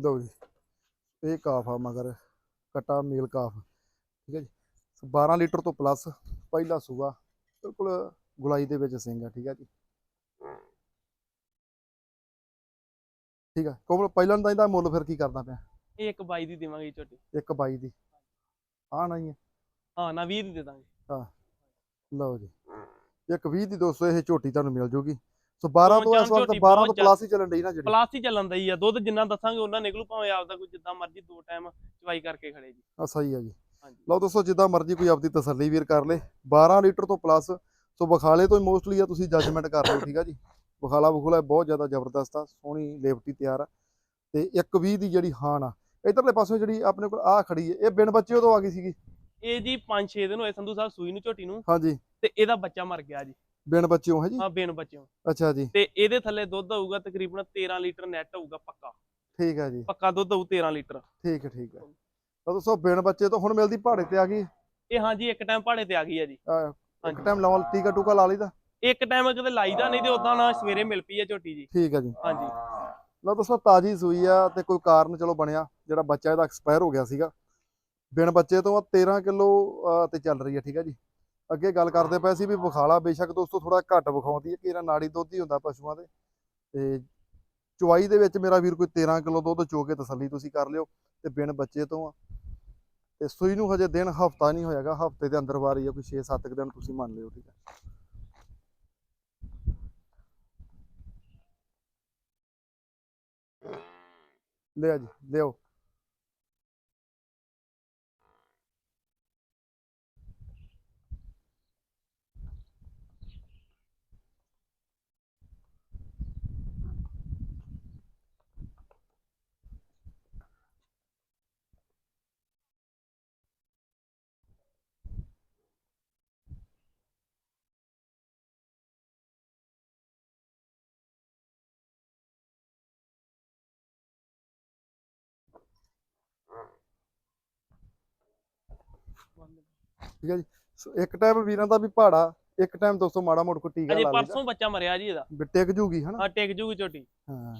ਲਓ ਜੀ ਇਹ ਕਾਫ ਆ ਮਗਰ ਕਟਾ ਮੇਲ ਕਾਫ ਠੀਕ ਹੈ ਜੀ। ਸੋ 12 ਲੀਟਰ ਤੋਂ ਪਲੱਸ ਪਹਿਲਾ ਸੂਆ ਬਿਲਕੁਲ ਗੁਲਾਈ ਦੇ ਵਿੱਚ ਸਿੰਘ ਆ ਠੀਕ ਹੈ ਜੀ। ਠੀਕ ਆ ਕੋਮਲ ਪਹਿਲਾਂ ਦਾ ਇਹਦਾ ਮੁੱਲ ਫਿਰ ਕੀ ਕਰਦਾ ਪਿਆ? ਇਹ ਇੱਕ ਬਾਈ ਦੀ ਦੇਵਾਂਗੇ ਝੋਟੀ ਇੱਕ ਬਾਈ ਦੀ। ਆ ਨਹੀਂ ਹੈ ਹਾਂ ਨਾ 20 ਦੀ ਦੇ ਦਾਂਗੇ। ਲਓ ਜੀ। ਇੱਕ 20 ਦੀ ਦੋਸਤੋ ਇਹ ਝੋਟੀ ਤੁਹਾਨੂੰ ਮਿਲ ਜੂਗੀ। ਸੋ 12 ਤੋਂ ਇਸ ਵਕਤ ਝੋਟੀ 12 ਤੋਂ ਪਲੱਸ ਹੀ ਚੱਲਣ ਡਈ ਨਾ ਜਿਹੜੀ। ਪਲਾਸ ਹੀ ਚੱਲਣ ਦਾ ਹੀ ਆ। ਦੁੱਧ ਜਿੰਨਾ ਦੱਸਾਂਗੇ ਉਹਨਾਂ ਨਿਕਲੂ ਭਾਵੇਂ ਆਪਦਾ ਕੋਈ ਜਿੱਦਾਂ ਮਰਜ਼ੀ ਦੋ ਟਾਈਮ ਚਵਾਈ ਕਰਕੇ ਖੜੇ ਜੀ। ਆ ਸਹੀ ਆ ਜੀ। ਲਓ ਦੋਸਤੋ ਜਿੱਦਾਂ ਮਰਜ਼ੀ ਕੋਈ ਆਪਦੀ ਤਸੱਲੀ ਵੀਰ ਕਰ ਲੇ। 12 ਲੀਟਰ ਤੋਂ ਪਲੱਸ ਸੋ ਬਖਾਲੇ ਤੋਂ ਮੋਸਟਲੀ ਆ ਤੁਸੀਂ ਜੱਜਮੈਂਟ ਕਰ ਲਓ ਠੀਕ ਆ ਜੀ। ਬਖਾਲਾ ਬਖੂਲਾ ਬਹੁਤ ਜ਼ਿਆਦਾ ਜ਼ਬਰਦਸਤ ਆ ਸੋਹਣੀ ਲੇਵਟੀ ਤਿਆਰ ਆ। ਤੇ 120 ਦੀ ਜਿਹੜੀ ਹਾਨ ਆ ਇਧਰਲੇ ਪਾਸੇ ਜਿਹੜੀ ਆਪਣੇ ਕੋਲ ਆ ਖੜੀ ਹੈ ਇਹ ਬਿਨ ਬੱਚੇ ਉਦੋਂ ਆ ਗਈ ਸੀਗੀ। ਇਹ ਜੀ 5-6 ਦਿਨ ਹੋਏ ਸੰਧੂ ਸਾਹਿਬ ਸੂਈ ਨੂੰ ਝੋਟੀ ਨੂੰ। ਹਾਂਜੀ। ਤੇ ਇਹਦਾ ਬੱਚਾ ਮਰ ਗਿਆ ਜੀ। ਬਿਨ ਬੱਚਿਓ ਹੈ ਜੀ? ਹਾਂ ਬੇਨ ਬੱਚਿਓ। ਅੱਛਾ ਜੀ। ਤੇ ਇਹਦੇ ਥੱਲੇ ਦੁੱਧ ਆਊਗਾ ਤਕਰੀਬਨ 13 ਲੀਟਰ ਨੈਟ ਆਊਗਾ ਪੱਕਾ। ਠੀਕ ਹੈ ਜੀ। ਪੱਕਾ ਦੁੱਧ ਆਊ 13 ਲੀਟਰ। ਠੀਕ ਹੈ ਠੀਕ ਹੈ। ਤਾਂ ਦੋਸਤੋ ਬਿਨ ਬੱਚੇ ਤੋਂ ਹੁਣ ਮਿਲਦੀ ਪਹਾੜੇ ਤੇ ਆ ਗਈ? ਇਹ ਹਾਂਜੀ ਇੱਕ ਟਾਈਮ ਪਹਾੜੇ ਤੇ ਆ ਗਈ ਆ ਜੀ। ਇੱਕ ਟਾਈਮ ਲਾਉਣ ਟੀਕਾ ਟੂਕਾ ਲਾ ਲਈਦਾ? ਇੱਕ ਟਾਈਮ ਕਿਤੇ ਲਾਈਦਾ ਨਹੀਂ ਤੇ ਉਦਾਂ ਨਾ ਸਵੇਰੇ ਮਿਲ ਪਈ ਆ ਝੋਟੀ ਜੀ। ਠੀਕ ਹੈ ਜੀ। ਹਾਂਜੀ। ਲਓ ਦੋਸਤੋ ਤਾਜੀ ਸੂਈ ਆ ਤੇ ਕੋਈ ਕਾਰਨ ਚਲੋ ਬਣਿਆ ਜਿਹੜਾ ਬੱਚਾ ਇਹਦਾ ਐਕਸਪਾਇਰ ਹੋ ਗਿਆ ਸੀਗਾ। ਬਿਨ ਬੱਚੇ ਤੋਂ ਆ 13 ਕਿਲੋ ਤੇ ਚੱਲ ਰਹੀ ਹੈ ਠੀਕ ਹੈ ਜੀ। ਅੱਗੇ ਗੱਲ ਕਰਦੇ ਪਏ ਸੀ ਵੀ ਵਿਖਾਲਾ ਬੇਸ਼ੱਕ ਦੋਸਤੋ ਥੋੜਾ ਘੱਟ ਵਿਖਾਉਂਦੀ ਹੈ ਕਿ ਇਹਦਾ ਨਾੜੀ ਦੁੱਧ ਹੀ ਹੁੰਦਾ ਪਸ਼ੂਆਂ ਦੇ। ਤੇ ਚੁਆਈ ਦੇ ਵਿੱਚ ਮੇਰਾ ਵੀਰ ਕੋਈ 13 ਕਿਲੋ ਦੁੱਧ ਚੋ ਕੇ ਤਸੱਲੀ ਤੁਸੀਂ ਕਰ ਲਿਓ ਤੇ ਬਿਨ ਬੱਚੇ ਤੋਂ ਆ। ਤੇ ਸੂਈ ਨੂੰ ਹਜੇ ਦਿਨ ਹਫਤਾ ਨਹੀਂ ਹੋਇਆਗਾ ਹਫ਼ਤੇ ਦੇ ਅੰਦਰ ਵਾਰੀ ਆ, ਕੋਈ 6-7 ਦਿਨ ਤੁਸੀਂ ਮੰਨ ਲਿਓ, ਠੀਕ ਹੈ। ਲਿਆ ਜੀ ਲਿਓ ਠੀਕ ਹੈ ਜੀ। ਇੱਕ ਟਾਈਮ ਵੀਰਾਂ ਦਾ ਵੀ ਪਹਾੜਾ ਇੱਕ ਟਾਈਮ ਦੋਸਤੋ ਮਾੜਾ ਮੋੜ ਕੋ ਟੀਕਾ ਲਾ ਲਈਦਾ। ਪਰਸੋਂ ਬੱਚਾ ਮਰਿਆ ਜੀ ਇਹਦਾ। ਵੀ ਟਿਕ ਜੂਗੀ ਹਨਾ? ਹਾਂ ਟਿਕ ਜੂਗੀ ਝੋਟੀ ਹਾਂ।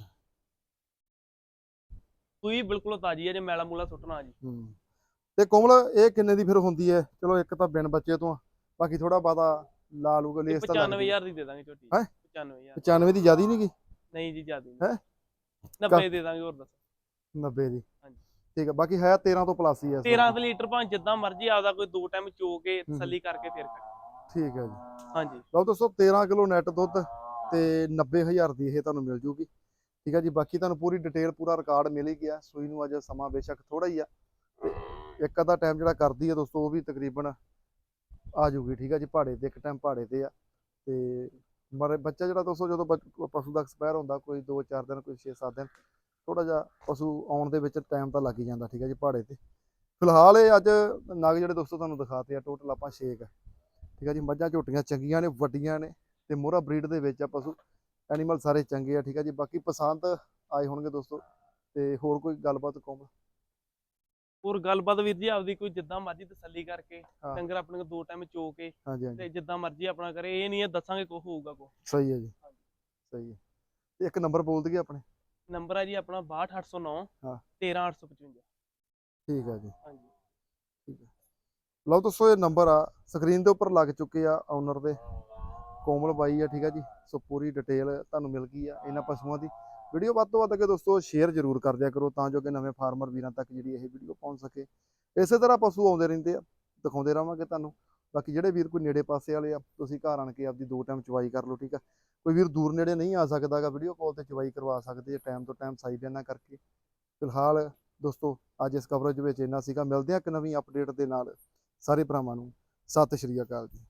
ਸੂਈ ਬਿਲਕੁਲ ਤਾਜੀ ਹੈ ਜੇ ਮੈਲਾ ਮੂਲਾ ਸੁੱਟਣਾ ਜੀ। ਹੂੰ। ਤੇ ਕੋਮਲ ਇਹ ਕਿੰਨੇ ਦੀ ਫਿਰ ਹੁੰਦੀ ਹੈ? ਚਲੋ ਇੱਕ ਤਾਂ ਬਿਨ ਬੱਚੇ ਤੋਂ ਬਾਕੀ ਥੋੜਾ ਬਾਦਾ ਲਾ ਲੂਗਾ ਲੇਸ ਤਾਂ ਲੱਗਦੀ 95000 ਦੀ ਦੇ ਦਾਂਗੇ ਝੋਟੀ ਹੈਂ? 95000 95 ਦੀ ਜ਼ਿਆਦੀ ਨਹੀਂਗੀ ਨਹੀਂ ਜੀ ਜਿਆਦੀ ਹੈਂ? 90 ਦੇ ਦਾਂਗੇ ਹੋਰ ਦੱਸ। 90 ਦੀ। ਹਾਂਜੀ। ਠੀਕ ਹੈ ਬਾਕੀ ਹੈ 13 ਤੋਂ ਪਲੱਸ ਹੀ ਹੈ ਇਸ 13 ਵਕਤ। ਕੁ ਲੀਟਰ ਭਾਂ ਜਿੱਦਾਂ ਮਰਜ਼ੀ ਆਪਦਾ ਕੋਈ ਦੋ ਟਾਈਮ ਚੋ ਕੇ। ਤਸੱਲੀ ਕਰਕੇ ਫਿਰ ਠੀਕ ਹੈ ਜੀ। ਹਾਂਜੀ। ਲਓ ਦੋਸਤੋ 13 ਕਿਲੋ ਨੈਟ ਦੁੱਧ ਤੇ 90000 ਦੀ ਇਹ ਤੁਹਾਨੂੰ ਮਿਲ ਜੂਗੀ। ਠੀਕ ਹੈ ਜੀ ਬਾਕੀ ਤੁਹਾਨੂੰ ਪੂਰੀ ਡਿਟੇਲ ਪੂਰਾ ਰਿਕਾਰਡ ਮਿਲ ਹੀ ਗਿਆ। ਸੂਈ ਨੂੰ ਅਜੇ ਸਮਾਂ ਬੇਸ਼ੱਕ ਥੋੜਾ ਹੀ ਆ। ਇੱਕ ਅੱਧਾ ਟਾਈਮ ਜਿਹੜਾ ਕਰਦੀ ਹੈ ਦੋਸਤੋ ਉਹ ਵੀ ਤਕਰੀਬਨ ਆ ਜੂਗੀ ਠੀਕ ਹੈ ਜੀ ਪਹਾੜੇ ਤੇ ਇੱਕ ਟਾਈਮ ਪਹਾੜੇ ਤੇ ਆ। ਤੇ ਮਰ ਬੱਚਾ ਜਿਹੜਾ ਦੋਸਤੋ ਜਦੋਂ ਪਸ਼ੂ ਦਾ ਐਕਸਪਾਇਰ ਹੁੰਦਾ ਕੋਈ 2-4 ਦਿਨ ਕੋਈ 6-7 ਦਿਨ ਥੋੜਾ ਜਿਹਾ ਪਸ਼ੂ ਆਉਣ ਦੇ ਵਿੱਚ ਟਾਈਮ ਤਾਂ ਲੱਗ ਹੀ ਜਾਂਦਾ ਠੀਕ ਹੈ ਜੀ ਪਹਾੜੇ ਤੇ। ਫਿਲਹਾਲ ਇਹ ਅੱਜ ਨਗ ਜਿਹੜੇ ਦੋਸਤੋ ਤੁਹਾਨੂੰ ਦਿਖਾਤੇ ਆ ਟੋਟਲ ਆਪਾਂ 6 ਆ। ਠੀਕ ਹੈ ਜੀ ਮੱਝਾਂ ਝੋਟੀਆਂ ਚੰਗੀਆਂ ਨੇ ਵੱਡੀਆਂ ਨੇ ਤੇ ਮੋਹਰਾ ਬਰੀਡ ਦੇ ਵਿੱਚ ਆ ਪਸ਼ੂ। ਐਨੀਮਲ ਸਾਰੇ ਚੰਗੇ ਆ ਠੀਕ ਹੈ ਜੀ ਬਾਕੀ ਪਸੰਦ ਆਏ ਹੋਣਗੇ ਦੋਸਤੋ ਤੇ ਹੋਰ ਕੋਈ ਗੱਲਬਾਤ ਕਹੋ ਹੋਰ ਗੱਲਬਾਤ ਵੀਰ ਜੀ ਆਪਦੀ ਕੋਈ ਜਿੱਦਾਂ ਮਰਜ਼ੀ ਤਸੱਲੀ ਕਰਕੇ ਹਾਂ। ਡੰਗਰ ਆਪਣੇ ਦੋ ਟਾਈਮ ਚੋ ਕੇ ਤੇ ਜਿੱਦਾਂ ਮਰਜ਼ੀ ਆਪਣਾ ਕਰੇ ਇਹ ਨਹੀਂ ਹੈ ਦੱਸਾਂਗੇ ਕੋ ਹੋਊਗਾ ਕੋ। ਸਹੀ ਹੈ ਜੀ ਸਹੀ ਹੈ। ਇੱਕ ਨੰਬਰ ਬੋਲ ਦਈਏ ਆਪਣੇ? ਨੰਬਰ ਹੈ ਜੀ ਆਪਣਾ 62809 ਹਾਂ। 13855 ਠੀਕ ਹੈ ਜੀ। ਹਾਂਜੀ। ਲਓ ਦੋਸਤੋ ਇਹ ਨੰਬਰ ਆ ਸਕਰੀਨ ਦੇ ਉੱਪਰ ਲੱਗ ਚੁੱਕੇ ਆ ਓਨਰ ਦੇ। ਕੋਮਲ ਬਾਈ ਆ ਠੀਕ ਆ ਜੀ। ਸੋ ਪੂਰੀ ਡਿਟੇਲ ਤੁਹਾਨੂੰ ਮਿਲ ਗਈ ਆ ਇਹਨਾਂ ਪਸ਼ੂਆਂ ਦੀ। ਵੀਡੀਓ ਵੱਧ ਤੋਂ ਵੱਧ ਅੱਗੇ ਦੋਸਤੋ ਸ਼ੇਅਰ ਜ਼ਰੂਰ ਕਰ ਦਿਆ ਕਰੋ ਤਾਂ ਜੋ ਕਿ ਨਵੇਂ ਫਾਰਮਰ ਵੀਰਾਂ ਤੱਕ ਜਿਹੜੀ ਇਹ ਵੀਡੀਓ ਪਹੁੰਚ ਸਕੇ। ਇਸੇ ਤਰ੍ਹਾਂ ਪਸ਼ੂ ਆਉਂਦੇ ਰਹਿੰਦੇ ਆ ਦਿਖਾਉਂਦੇ ਰਵਾਂਗੇ ਤੁਹਾਨੂੰ। ਬਾਕੀ ਜਿਹੜੇ ਵੀਰ ਕੋਈ ਨੇੜੇ ਪਾਸੇ ਵਾਲੇ ਆ ਤੁਸੀਂ ਘਰ ਆਣ ਕੇ ਆਪਦੀ ਦੋ ਟਾਈਮ ਚਵਾਈ ਕਰ ਲਓ ਠੀਕ ਆ। ਕੋਈ ਵੀਰ ਦੂਰ ਨੇੜੇ ਨਹੀਂ ਆ ਸਕਦਾਗਾ ਵੀਡੀਓ ਕਾਲ ਤੇ ਚਵਾਈ ਕਰਵਾ ਸਕਦੇ ਆ ਟਾਈਮ ਤੋਂ ਟਾਈਮ ਸਾਈ ਬਿਆਨਾ ਕਰਕੇ। ਫਿਲਹਾਲ ਦੋਸਤੋ, ਅੱਜ ਇਸ ਕਵਰੇਜ ਵਿੱਚ ਇੰਨਾ ਸੀਗਾ। ਮਿਲਦੇ ਆ ਇੱਕ ਨਵੀਂ ਅਪਡੇਟ ਦੇ ਨਾਲ ਸਾਰੇ ਭਰਾਵਾਂ ਨੂੰ। ਸਤਿ ਸ਼੍ਰੀ ਅਕਾਲ ਜੀ।